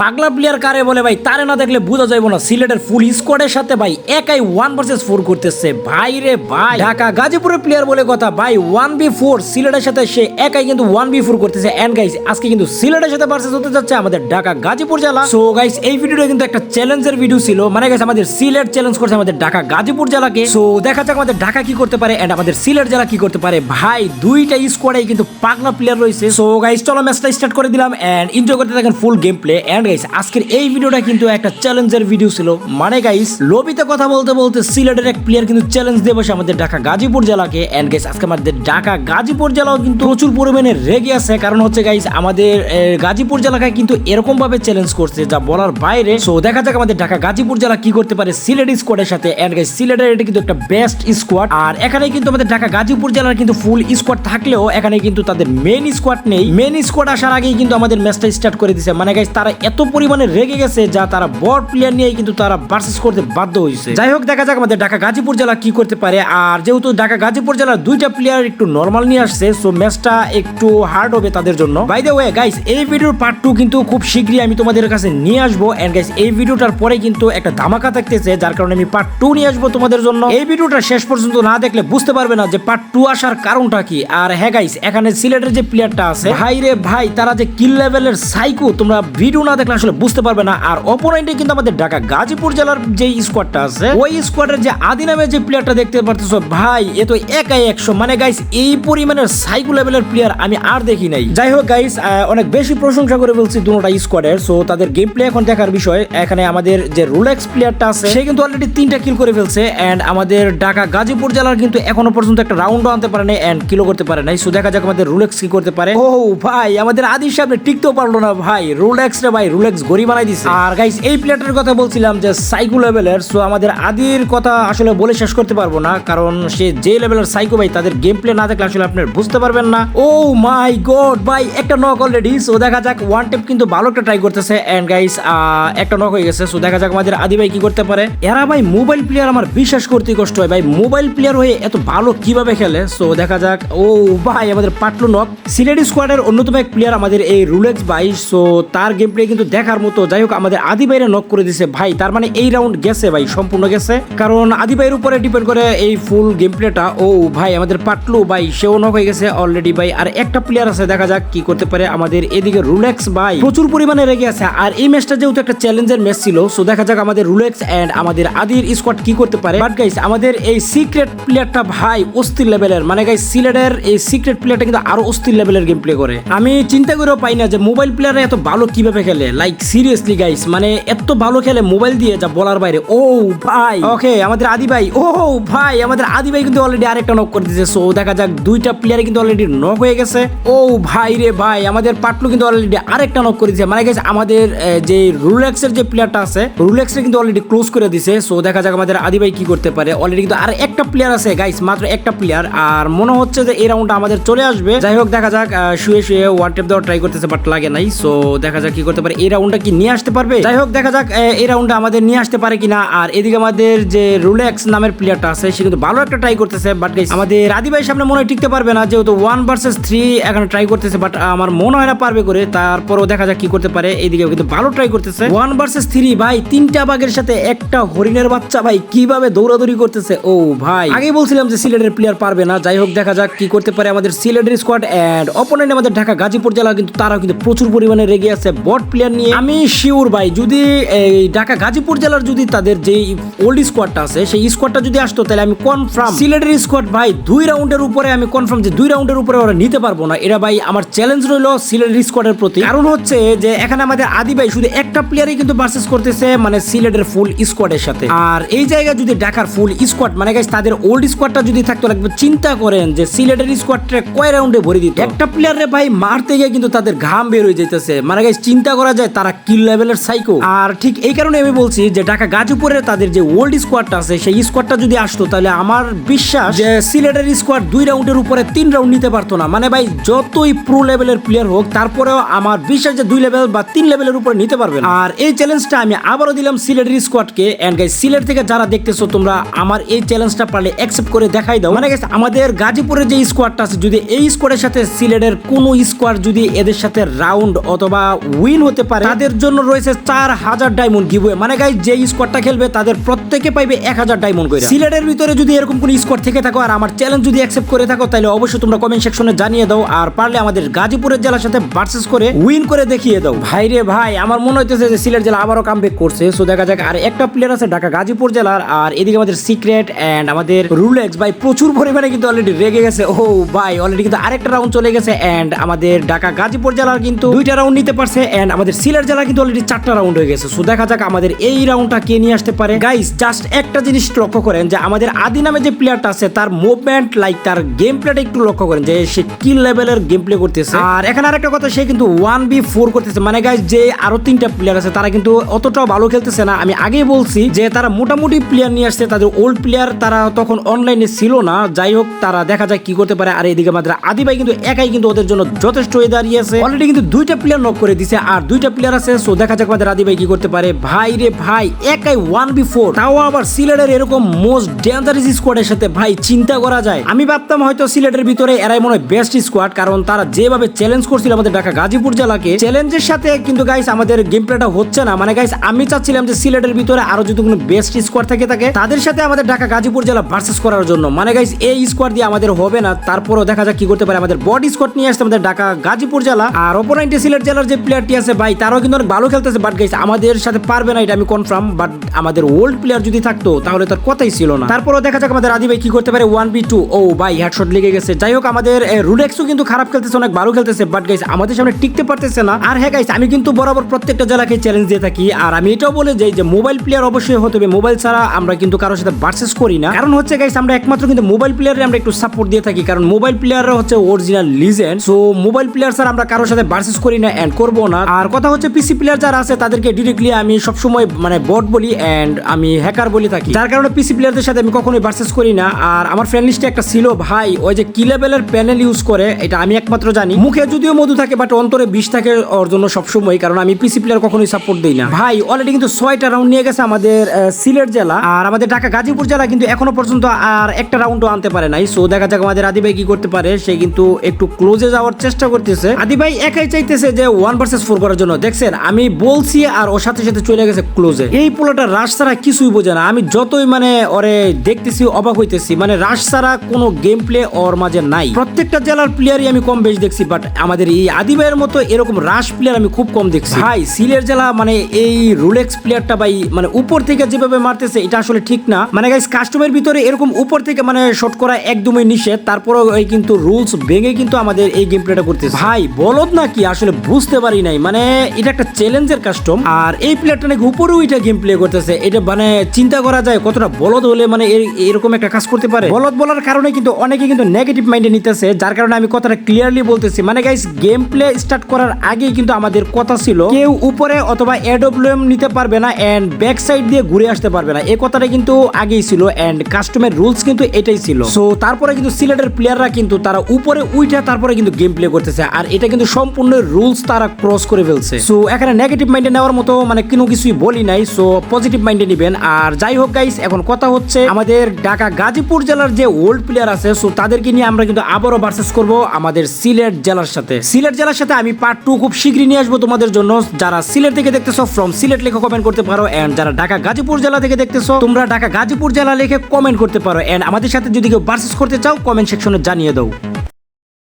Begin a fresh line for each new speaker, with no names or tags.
পাগলা প্লেয়ার কারে বলে ভাই? তারে না দেখলে বোঝা যাইব না। সিলেটের ফুল স্কোয়াডের সাথে ভাই একাই ওয়ান ভার্সেস ফোর করতেছে। ভাই রে ভাই। ঢাকা গাজীপুরের প্লেয়ার বলে কথা, ভাই ওয়ান বি ফোর সিলেটের সাথে সে একাই কিন্তু ওয়ান বি ফোর করতেছে। এন্ড গাইস আজকে কিন্তু সিলেটের সাথে ভার্সেস হতে যাচ্ছে আমাদের ঢাকা গাজীপুর জেলা। সো গাইস এই ভিডিওটা কিন্তু একটা চ্যালেঞ্জের ভিডিও ছিল। মানে গাইস আমাদের সিলেট চ্যালেঞ্জ করছে আমাদের ঢাকা গাজীপুর জেলাকে। সো দেখা যাক আমাদের ঢাকা কি করতে পারে এন্ড আমাদের সিলেট জেলা কি করতে পারে। ভাই, দুইটা স্কোয়াডে কিন্তু পাগলা প্লেয়ার রয়েছে। সো গাইস চলো ম্যাচটা স্টার্ট করে দিলাম এন্ড এনজয় করতে থাকেন full game play and guys আজকের এই ভিডিওটা কিন্তু একটা চ্যালেঞ্জের ভিডিও ছিল। মানে গাইস লবিতে কথা বলতে বলতে সিলেটের এক প্লেয়ার কিন্তু চ্যালেঞ্জ দিয়ে বসে আমাদের ঢাকা গাজীপুর জেলাকে। এন্ড গাইস আজকে আমাদের ঢাকা গাজীপুর জেলাও কিন্তু প্রচুর পরিমাণে রেগে আছে। কারণ হচ্ছে গাইস আমাদের গাজীপুর জেলাকে কিন্তু এরকম ভাবে চ্যালেঞ্জ করছে যা বলার বাইরে। সো দেখা যাক আমাদের ঢাকা গাজীপুর জেলা কি করতে পারে সিলেট স্কোয়াডের সাথে। এন্ড গাইস সিলেটের এটা কিন্তু একটা বেস্ট স্কোয়াড আর এখানে কিন্তু আমাদের ঢাকা গাজীপুর জেলার কিন্তু ফুল স্কোয়াড থাকলেও এখানে কিন্তু তাদের মেন স্কোয়াড নেই। মেন স্কোয়াড আসার আগেই কিন্তু আমাদের ম্যাচটা স্টার্ট করে দিছে। মানে গাইস তারা এত পরিমাণে রেগে গেছে যা তারা বড় প্লেয়ার নিয়ে কিন্তু তারা ভার্সেস করতে বাধ্য হয়েছে। যাই হোক, দেখা যাক আমাদের ঢাকা গাজীপুর জেলা কি করতে পারে। আর যেহেতু ঢাকা গাজীপুর জেলার দুইটা প্লেয়ার একটু নর্মাল নিয়ে আসছে সো ম্যাচটা একটু হার্ড হবে তাদের জন্য। বাই দ্য ওয়ে গাইস এই ভিডিওর পার্ট টু কিন্তু খুব শীঘ্রই আমি তোমাদের কাছে নিয়ে আসব। এন্ড গাইস এই ভিডিওটার পরে কিন্তু একটা ধামাকা থাকতেছে, যার কারণে আমি পার্ট টু নিয়ে আসব তোমাদের জন্য। এই ভিডিওটা শেষ পর্যন্ত না দেখলে বুঝতে পারবে না যে পার্ট টু আসার কারণটা কি। আর হ্যাঁ গাইস এখানে সিলেটের যে প্লেয়ারটা আছে ভাই রে ভাই, তারা যে কিল লেভেলের সাইকো তোমরা ভিডিও না দেখলে আসলে বুঝতে পারবে না। আর অপোনেন্টে কিন্তু আমাদের ঢাকা গাজীপুর জেলার যে স্কোয়াডটা আছে, ওই স্কোয়াডের যে আদি নামে যে প্লেয়ারটা দেখতে পারতেছো, ভাই, এ তো একাই একশো। মানে গাইস এই পরিমাণের সাইকো লেভেলের প্লেয়ার আমি আর দেখি নাই। যাই হোক গাইস অনেক বেশি প্রশংসা করে বলছি দুটোটা স্কোয়াডের সো তাদের গেম প্লে এখন দেখার বিষয়। এখানে আমাদের যে রোলেক্স প্লেয়ারটা আছে, সে কিন্তু অলরেডি তিনটা কিল করে ফেলছে। এন্ড আমাদের ঢাকা গাজীপুর জেলার কিন্তু এখনও পর্যন্ত একটা রাউন্ডও আনতে পারে নাই এন্ড কিলো করতে পারে নাই। সো দেখা যাক আমাদের রোলেক্স কি করতে পারে। ও ভাই, আমাদের আদির সামনে টিকতেও পারল না, ভাই। রোলেক্স রে, ভাই রোলেক্স গড়ি বানাই দিছে। আর গাইস এই প্লেয়ারটার কথা বলছিলাম যে সাইকো লেভেলের সো আমাদের আদির কথা আসলে বলে শেষ করতে পারব না, কারণ সে যে লেভেলের সাইকো ভাই, তাদের গেম প্লে না দেখলে আসলে আপনি বুঝতে পারবেন না। ও মাই গড ভাই, একটা নক অলরেডি সো দেখা যাক ওয়ান টেপ কিন্তু ভালো একটা ট্রাই করতেছে। এন্ড গাইস একটা নক হয়ে গেছে সো দেখা যাক আমাদের আদি ভাই কি করতে পারে। এরা ভাই মোবাইল প্লেয়ার আমার বিশ্বাস করতে কষ্ট হয়, ভাই মোবাইল প্লেয়ার হয়ে এত ভালো কীভাবে খেলে? সো দেখা যাক ও ভাই, আমাদের পাটলো নক সিলেট স্কোয়াডের অন্যতম এক প্লেয়ার আমাদের এই রুলেক্স ভাই সো তার গেম প্লে কিন্তু দেখার মতো, যাই হোক, আমাদের আদি ভাইরে নক করে দিছে। ভাই, তার মানে এই রাউন্ড গেছে ভাই, সম্পূর্ণ গেছে। কারণ আদি ভাইয়ের উপরে ডিপেন্ড করে এই ফুল গেম প্লেটা ও ভাই, আমাদের পাটলু ভাই, সেও নক হয়ে গেছে অলরেডি ভাই। আর একটা প্লেয়ার আছে, দেখা যাক কি করতে পারে আমাদের এদিকে রুলেক্স ভাই। প্রচুর পরিমাণে রেগে আছে। আর এই ম্যাচটা যেহেতু একটা চ্যালেঞ্জের ম্যাচ ছিল সো দেখা যাক আমাদের রুলেক্স এন্ড আমাদের আদির স্কোয়াড কি করতে পারে। বাট গাইস আমাদের এই সিক্রেট প্লেয়ারটা ভাই অস্থির লেভেলের মানে গাইস সিলেটের এই সিক্রেট প্লেয়ারটা কিন্তু আরও অস্থির লেভেলের গেম প্লে করে। আমি চিন্তা করেও পাই না যে মোবাইল প্লেয়াররা এত ভালো কীভাবে খেলে। লাইক সিরিয়াসলি গাইস মানে এত ভালো খেলে মোবাইল দিয়ে যা বলার বাইরে। ও ভাই। ওকে আমাদের আদি ভাই, ও ভাই, আমাদের আদি ভাই কিন্তু অলরেডি আরেকটা নক করে দিয়েছে। সো দেখা যাক, দুইটা প্লেয়ার কিন্তু অলরেডি নক হয়ে গেছে। ও ভাই রে ভাই, আমাদের পাটলু কিন্তু অলরেডি আরেকটা নক করে দিয়েছে। মানে গেছে আমাদের যে রুলেক্সের যে প্লেয়ারটা আছে রুলেক্সের কিন্তু অলরেডি ক্লোজ করে দিছে সো দেখা যাক আমাদের আদি ভাই কি করতে পারে। অলরেডি কিন্তু আর একটা প্লেয়ার আছে গাইস মাত্র একটা প্লেয়ার আর মনে হচ্ছে যে এই রাউন্ডটা আমাদের চলে আসবে। যাই হোক, দেখা যাক শুয়ে শুয়ে ওয়ান টেপ দেওয়ার ট্রাই করতেছে বাট লাগে নাই। সো দেখা যাক কি করতে পারে। এই রাউন্ডটা কি নিয়ে আসতে পারবে? যাই হোক, দেখা যাক এই রাউন্ডটা আমাদের নিয়ে আসতে পারে কিনা। আর এদিকে আমাদের যে রুলেক্স নামের প্লেয়ারটা আছে, সে কিন্তু ভালো একটা ট্রাই করতেছে বাট আমাদের আদি ভাই সামনে মনে হয় টিকতে পারবে না, যেহেতু ওয়ান ভার্সেস থ্রি এখানে ট্রাই করতেছে বাট আমার মনে হয় না পারবে করে। তারপরও দেখা যাক কি করতে পারে। এইদিকেও কিন্তু ভালো ট্রাই করতেছে। ওয়ান ভার্সেস থ্রি ভাই, তিনটা বাঘের সাথে একটা হরিণের বাচ্চা, ভাই, কীভাবে দৌড়াদৌড়ি করতেছে? ও, ভাই, আগেই বলছিলাম যে সিলেটের প্লেয়ার পারবে না। যাই হোক, দেখা যাক কি করতে পারে আমাদের সিলেটের স্কোয়াড এন্ড অপোনেন্ট আমাদের ঢাকা গাজীপুর জেলা কিন্তু, তারাও কিন্তু প্রচুর পরিমাণে রেগে আছে। বট প্লেয়ার নিয়ে আমি শিওর ভাই, যদি এই ঢাকা গাজীপুর জেলার যদি তাদের যে ওল্ড স্কোয়াডটা আছে, সেই স্কোয়াডটা যদি আসতো, তাহলে আমি কনফার্ম সিলেটের স্কোয়াড ভাই, দুই রাউন্ডের উপরে আমি কনফার্ম যে দুই রাউন্ডের উপরে ওরা নিতে পারব না। এটা ভাই আমার চ্যালেঞ্জ রইল সিলেটের স্কোয়াডের প্রতি। কারণ হচ্ছে যে এখানে আমাদের আদি ভাই শুধু একটা প্লেয়ারই কিন্তু ভার্সেস করতেছে মানে সিলেটের ফুল স্কোয়াডের সাথে। আর এই জায়গায় যদি ঢাকার ফুল স্কোয়াড মানে গাইস তাদের ওল্ড স্কোয়াডটা যদি থাকতো, লাগবে চিন্তা করেন যে সিলেটের স্কোয়াডটা কয় রাউন্ডে ভরে দিত। একটা প্লেয়ারে ভাই মারতে গিয়ে কিন্তু তাদের ঘাম বের হয়ে যেতেছে মানে গাইস চিন্তা করা যায় তারা কিল লেভেলের সাইকো আর ঠিক এই কারণে আমি বলছি যে ঢাকা গাজীপুরের তাদের যে ওল্ড স্কোয়াডটা আছে সেই স্কোয়াডটা যদি আসতো তাহলে আমার বিশ্বাস যে সিলেটের স্কোয়াড দুই রাউন্ডের উপরে তিন রাউন্ড নিতে পারতো না। মানে ভাই যতই প্রো লেভেলের প্লেয়ার হোক তারপরেও আমার বিশ্বাস যে দুই লেভেল বা তিন লেভেলের উপরে নিতে পারবে না। আর এই চ্যালেঞ্জটা আমি আবারও দিলাম সিলেটের স্কোয়াডকে এন্ড গাইস সিলেট থেকে যারা দেখতেছো তোমরা আমার এই চ্যালেঞ্জটা পারলে অ্যাকসেপ্ট করে দেখাই দাও। মানে আমাদের গাজীপুরের যে স্কোয়াডটা আছে যদি এই স্কোয়াডের সাথে সিলেটের কোনো স্কোয়াড যদি এদের সাথে রাউন্ড অথবা উইন হতে পারে। তাদের জন্য রয়েছে চার হাজার ডায়মন্ড গিভওয়ে মানে গাইস যে স্কোয়াডটা খেলবে তাদের প্রত্যেকে পাইবে এক হাজার ডায়মন্ড করে সিলেটের ভিতরে যদি এরকম কোন স্কোয়াড থেকে থাকো আর আমার চ্যালেঞ্জ যদি অ্যাকসেপ্ট করে থাকো তাহলে অবশ্যই তোমরা কমেন্ট সেকশনে জানিয়ে দাও আর পারলে আমাদের গাজীপুরের জেলার সাথে ভার্সেস করে উইন করে দেখিয়ে দাও। ভাই রে ভাই আমার মনে হইতেছে যে সিলেট জেলা আবারও কামব্যাক করছে। সো দেখা যাক আর একটা প্লেয়ার আছে ঢাকা গাজীপুর জেলার আর এদিকে আমাদের সিক্রেট এন্ড আমাদের রুলেক্স ভাই প্রচুর পরিমাণে কিন্তু অলরেডি রেগে গেছে। ও ভাই অলরেডি কিন্তু আরেকটা রাউন্ড চলে গেছে এন্ড আমাদের ঢাকা গাজীপুর জেলার কিন্তু দুইটা রাউন্ড নিতে পারছে এন্ড আমাদের সিলেট জেলা কিন্তু অলরেডি চারটা রাউন্ড হয়ে গেছে। সো দেখা যাক আমাদের এই রাউন্ডটা কে নিয়ে আসতে পারে। গাইস জাস্ট একটা জিনিস লক্ষ্য করেন যে আমাদের আদি নামে যে প্লেয়ারটা আছে, তার মুভমেন্ট লাইক তার গেম প্লেটা একটু লক্ষ্য করেন যে সে কি লেভেলের গেম প্লে করতেছে। আর এখানে আরেকটা কথা, সে কিন্তু ওয়ান বি ফোর করতেছে। মানে গাইস যে আরও তিনটা প্লেয়ার আছে, তারা কিন্তু অতটাও ভালো খেলতেছে না। আমি আগেই বলছি যে তারা মোটামুটি প্লেয়ার নিয়ে আসছে, তাদের ওল্ড প্লেয়ার তারা তখন অনলাইনে ছিল না। যাই হোক, তারা দেখা যায় কি করতে পারে। আর এদিকে আমাদের আদি ভাই কিন্তু একাই কিন্তু ওদের জন্য যথেষ্ট হয়ে দাঁড়িয়েছে অলরেডি কিন্তু দুইটা প্লেয়ার নক করে দিছে, আর দুইটা প্লেয়ার আছে সো দেখা যাক আমাদের আদি ভাই কি করতে পারে। ভাই রে ভাই, একাই ওয়ান বি ফোর তাও আবার সিলেটের এরকম মোস্ট ডেঞ্জারাস স্কোয়াডের সাথে ভাই চিন্তা করা যায়। আমি ভাবতাম হয়তো সিলেটের ভিতরে এরাই মনে হয় বেস্ট স্কোয়াড কারণ তারা যেভাবে চ্যালেঞ্জ করছিল আমাদের ঢাকা গাজীপুর জেলাকে চ্যালেঞ্জের সাথে কিন্তু গাইস আমাদের গেম প্লেটা হচ্ছে না। মানে গাইস আমি চাচ্ছিলাম যে সিলেটের ভিতরে আরও যদি কোনো বেস্ট স্কোয়াড থেকে থাকে তাদের সাথে আমাদের ঢাকা গাজীপুর জেলা ভার্সেস করার জন্য। মানে গাইস এই স্কোয়াড দিয়ে আমাদের হবে না। তারপরও দেখা যাক কি করতে পারে আমাদের বডি স্কোয়াড নিয়ে আসতে আমাদের ঢাকা গাজীপুর জেলা। আর অপোনেন্টে সিলেট জেলার যে প্লেয়ারটি আছে ভাই তারাও কিন্তু অনেক ভালো খেলতেছে বাট গাইস আমাদের সাথে পারবে না, এটা আমি কনফার্ম বাট আমাদের ওল্ড প্লেয়ার যদি থাকতো, তাহলে তার কথাই ছিল না। তারপরও দেখা যাক আমাদের আদি ভাই কি করতে পারে ওয়ান বি টু ও ভাই হেডশট লেগে গেছে। যাই হোক, আমাদের রুডেক্সও কিন্তু খারাপ খেলতেছে, অনেক ভালো খেলতেছে বাট গাইস আমাদের সামনে টিকতে পারতেছে না। আর হ্যাঁ গাইস আমি কিন্তু বরাবর প্রত্যেকটা জেলাকে চ্যালেঞ্জ দিয়ে থাকি, আর আমি এটাও বলে যাই যে মোবাইল প্লেয়ার অবশ্যই হতে হবে। মোবাইল ছাড়া আমরা কিন্তু কারোর সাথে ভার্সেস করি না। কারণ হচ্ছে গাইস আমরা একমাত্র কিন্তু মোবাইল প্লেয়ারে আমরা একটু সাপোর্ট দিয়ে থাকি, কারণ মোবাইল প্লেয়াররা হচ্ছে original legend so mobile player ছাড়া আমরা কারোর সাথে ভার্সেস করি না এন্ড করব না। আর কথা হচ্ছে পিসি প্লেয়ার যারা আছে, তাদেরকে ডিরেক্টলি আমি সবসময় মানে বট বলি এন্ড আমি হ্যাকার বলি থাকি। যার কারণে পিসি প্লেয়ারদের সাথে আমি কখনোই ভার্সেস করি না। আর আমার ফ্রেন্ড লিস্টে একটা ছিল, ভাই, ওই যে কি লেভেলের প্যানেল ইউজ করে, এটা আমি একমাত্র জানি। মুখে যদিও মধু থাকে বাট অন্তরে বিষ থাকে ওর জন্য সবসময়, কারণ আমি পিসি প্লেয়ার কখনোই সাপোর্ট দিই না। ভাই অলরেডি কিন্তু ছয়টা রাউন্ড নিয়ে গেছে আমাদের সিলেট জেলা, আর আমাদের ঢাকা গাজীপুর জেলা কিন্তু এখনও পর্যন্ত আর একটা রাউন্ডও আনতে পারে নাই। সো দেখা যাক আমাদের আদি ভাই কি করতে পারে। সে কিন্তু একটু ক্লোজে যাওয়ার চেষ্টা করতেছে। আদি ভাই একাই চাইতেছে যে ওয়ান ভার্সেস ফোর করার জন্য দেখছেন, আমি বলছি আর ওর সাথে সাথে চলে গেছে ক্লোজে এই পোলাটা রাশ ছাড়া কিছুই বোঝে না। আমি যতই মানে ওরে দেখতেছি, অবাক হইতেছি। মানে রাশ ছাড়া কোনো গেম প্লে ওর মাঝে নাই। প্রত্যেকটা জেলার প্লেয়ারই আমি কম বেশি দেখছি বাট আমাদের এই আদি ভাইয়ের মতো এরকম রাশ প্লেয়ার আমি খুব কম দেখছি। ভাই সিলেট জেলা মানে এই রুলেক্স প্লেয়ারটা ভাই মানে উপর থেকে যেভাবে মারতেছে, এটা আসলে ঠিক না। মানে গাইস কাস্টমের ভিতরে এরকম উপর থেকে মানে শট করা একদমই নিষেধ। তারপরেও এই কিন্তু রুলস ভেঙে কিন্তু আমাদের এই গেম প্লেটা করতেছে। ভাই বলত না কি আসলে বুঝতে পারি নাই। মানে এটা একটা চ্যালেঞ্জের কাস্টম আর এই প্লেয়ারটা নাকি উপরে উইটা গেম প্লে করতেছে। এটা মানে চিন্তা করা যায় কতটা বলদ হলে মানে এরকম একটা কাজ করতে পারে? বলদ বলার কারণে কিন্তু অনেকে কিন্তু নেগেটিভ মাইন্ডে নিতেছে, যার কারণে আমি কথাটা ক্লিয়ারলি বলতেছি। মানে গাইস গেম প্লে স্টার্ট করার আগেই কিন্তু আমাদের কথা ছিল, কেউ উপরে অথবা এডব্লিউএম নিতে পারবে না এন্ড ব্যাক সাইড দিয়ে ঘুরে আসতে পারবে না। এই কথাটা কিন্তু আগেই ছিল এন্ড কাস্টমের রুলস কিন্তু এটাই ছিল। সো তারপরে কিন্তু সিলেটের প্লেয়াররা কিন্তু তারা উপরে উইঠা তারপরে কিন্তু গেম প্লে করতেছে। আর এটা কিন্তু সম্পূর্ণ রুলস তারা ক্রস করে ফেলছে। সো এখানে নেগেটিভ মাইন্ডে নেওয়ার মতো মানে কোনো কিছুই বলি নাই। সো পজিটিভ মাইন্ডে নিবেন। আর যাই হোক গাইস এখন কথা হচ্ছে আমাদের ঢাকা গাজীপুর জেলার যে ওল্ড প্লেয়ার আছে সো তাদেরকে নিয়ে আমরা কিন্তু আবারও ভার্সেস করব আমাদের সিলেট জেলার সাথে। সিলেট জেলার সাথে আমি পার্ট টু খুব শীঘ্রই নিয়ে আসব তোমাদের জন্য। যারা সিলেট থেকে দেখতেছো ফ্রম সিলেট লেখে কমেন্ট করতে পারো। এন্ড যারা ঢাকা গাজীপুর জেলা থেকে দেখতেছো, তোমরা ঢাকা গাজীপুর জেলা লিখে কমেন্ট করতে পারো। এন্ড আমাদের সাথে যদি কেউ ভার্সেস করতে চাও কমেন্ট সেকশনে জানিয়ে দাও।